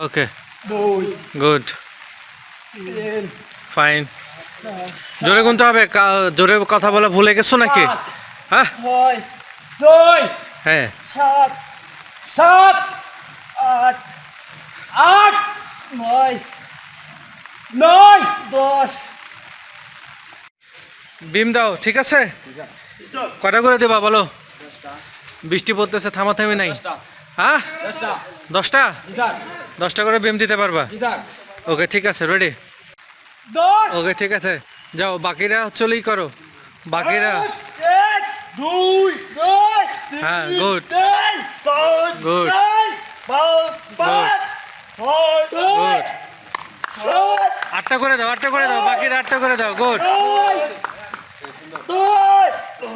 Okay good fine জোরে গুনতে হবে জোরে কথা বলা ভুলে গেছো নাকি? হ্যাঁ? হ্যাঁ। সাত। সাত। আট। আট। নয়। নয়। দশ। বিম দাও ঠিক আছে? কটা করে দেবা বলো? বৃষ্টি পড়তেছে থামাথামি নাই। হ্যাঁ? দশটা। দশটা করে বিম দিতে পারবা? ওকে ঠিক আছে রেডি ওকে ঠিক আছে। যাও বাকিরা চলেই করো। বাকিরা দুই হ্যাঁ গুড ছয় গুড আটটা করে দাও আটটা করে দাও বাকিরা আটটা করে দাও গুড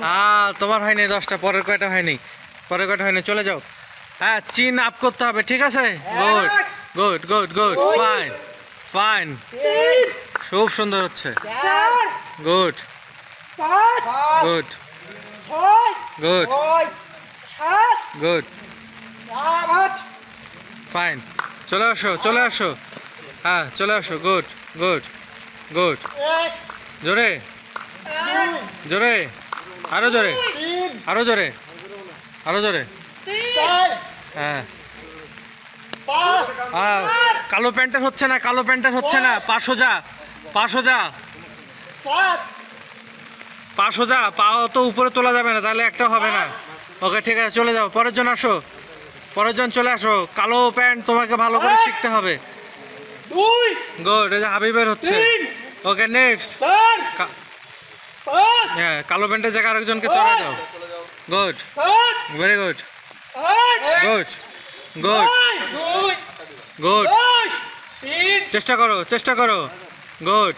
হ্যাঁ তোমার হয়নি দশটা পরের কয়টা হয়নি? পরের কয়টা হয়নি? চলে যাও। হ্যাঁ চিন আপ করতে হবে ঠিক আছে? Good good good good fine fine খুব সুন্দর হচ্ছে। Good good good good fine চলে আসো চলে আসো। হ্যাঁ চলে আসো। গুড গুড গুড জোরে। জোরে। আরও জোরে। আরও জোরে। আরও জোরে। হ্যাঁ। কালো প্যান্টের হচ্ছে না কালো প্যান্টের হচ্ছে না। পাঁচশো যা পাঁচশো যা পাঁচশো যা পাও তো উপরে তোলা যাবে না তাহলে একটা হবে না। ওকে ঠিক আছে চলে যাও। পরের জন আসো। পরের জন চলে আসো। কালো প্যান্ট তোমাকে ভালো করে শিখতে হবে। গুড এই যে হাবিবের হচ্ছে। ওকে নেক্সট হ্যাঁ কালো প্যান্টের জায়গায় আরেকজনকে চড়া দাও। Good. Very good good. Good good চেষ্টা করো চেষ্টা করো। গুড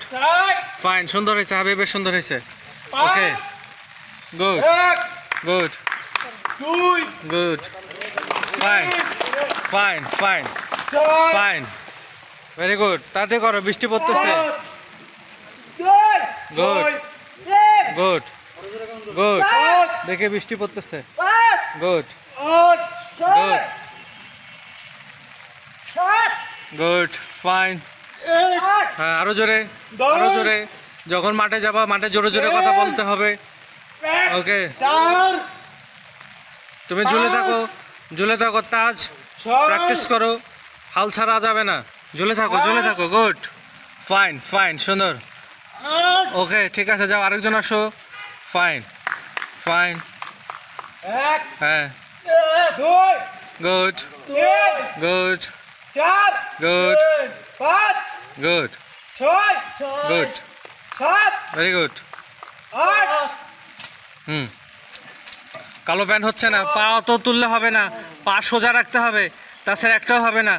ফাইন সুন্দর হয়েছে হাবিবের সুন্দর হয়েছে। ওকে। গুড গুড দুই। Good fine. Fine fine. Fine. Very good. তাতে করো বৃষ্টি পড়তেছে। এক। গুড গুড দেখে বৃষ্টি পড়তেছে। গুড আট ছয় Good. সাত গুড ফাইন। হ্যাঁ আরও জোরে। আরও জোরে। যখন মাঠে যাবা মাঠে জোরে জোরে কথা বলতে হবে। ওকে। তুমি ঝুলে থাকো ঝুলে থাকো তাজ। প্র্যাকটিস করো। হাল ছাড়া যাবে না। ঝুলে থাকো ঝুলে থাকো গুড। ফাইন ফাইন সুন্দর। ওকে ঠিক আছে যাও আরেকজন আসো। Fine fine. হ্যাঁ। Good good. চার. তিন, পাঁচ গুড। ছয় গুড। সাত ভেরি গুড। আট। হুম। কালো প্যান্ট হচ্ছে না পা অত তুললে হবে না পা সোজা রাখতে হবে তাছাড়া একটাও হবে না।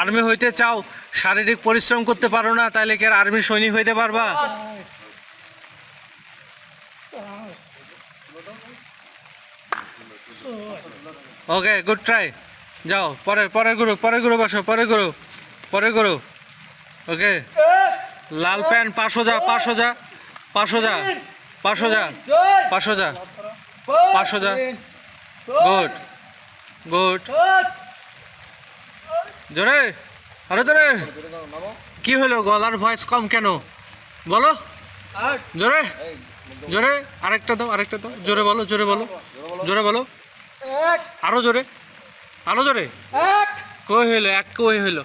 আর্মি হইতে চাও শারীরিক পরিশ্রম করতে পারো না তাহলে কি আর আর্মি সৈনিক হইতে পারবা? ওকে গুড ট্রাই যাও, পরের পরের গ্রুপ পরের গ্রুপ আসো, পরের গ্রুপ পরের গ্রুপ ওকে লাল প্যান্ট, পাঁচশো যা পাঁচশো যা পাঁচশো যা পাঁচশো যা পাঁচশো যা পাঁচশো যা। গুড গুড জোরে, আরও জোরে। কি হলো, গলার ভয়েস কম কেন? বলো। জোরে জোরে, আরেকটা দাও আরেকটা দাও। জোরে বলো জোরে বলো জোরে বলো। আরও জোরে। আরও জোরে এক। কই হইল? এক কই হইল?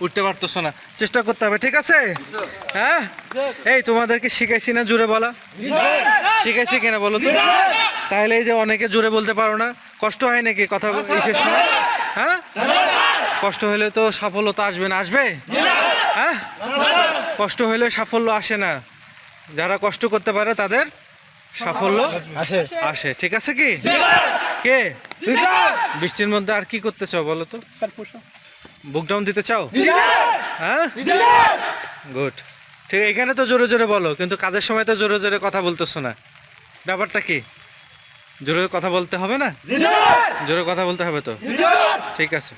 উঠতে পারতেছো না। চেষ্টা করতে হবে ঠিক আছে? হ্যাঁ? এই তোমাদেরকে শিখাইছি না জোরে বলা? শিখাইছি কিনা বলো তো? তাহলে এই যে অনেকে জোরে বলতে পারো না কষ্ট হয় নাকি কথা শেষ সময় হ্যাঁ? কষ্ট হলে তো সাফল্যতা আসবে না আসবে? হ্যাঁ? কষ্ট হলে সাফল্য আসে না। যারা কষ্ট করতে পারে তাদের সাফল্য আসে। আসে ঠিক আছে কি? কে? বৃষ্টির মধ্যে আর কি করতে চাও বলো তো? বুক ডাউন দিতে চাও? হ্যাঁ? গুড। ঠিক এখানে তো জোরে জোরে বলো কিন্তু কাজের সময় তো জোরে জোরে কথা বলতেছো না। ব্যাপারটা কি? জোরে কথা বলতে হবে না? জোরে কথা বলতে হবে তো? ঠিক আছে।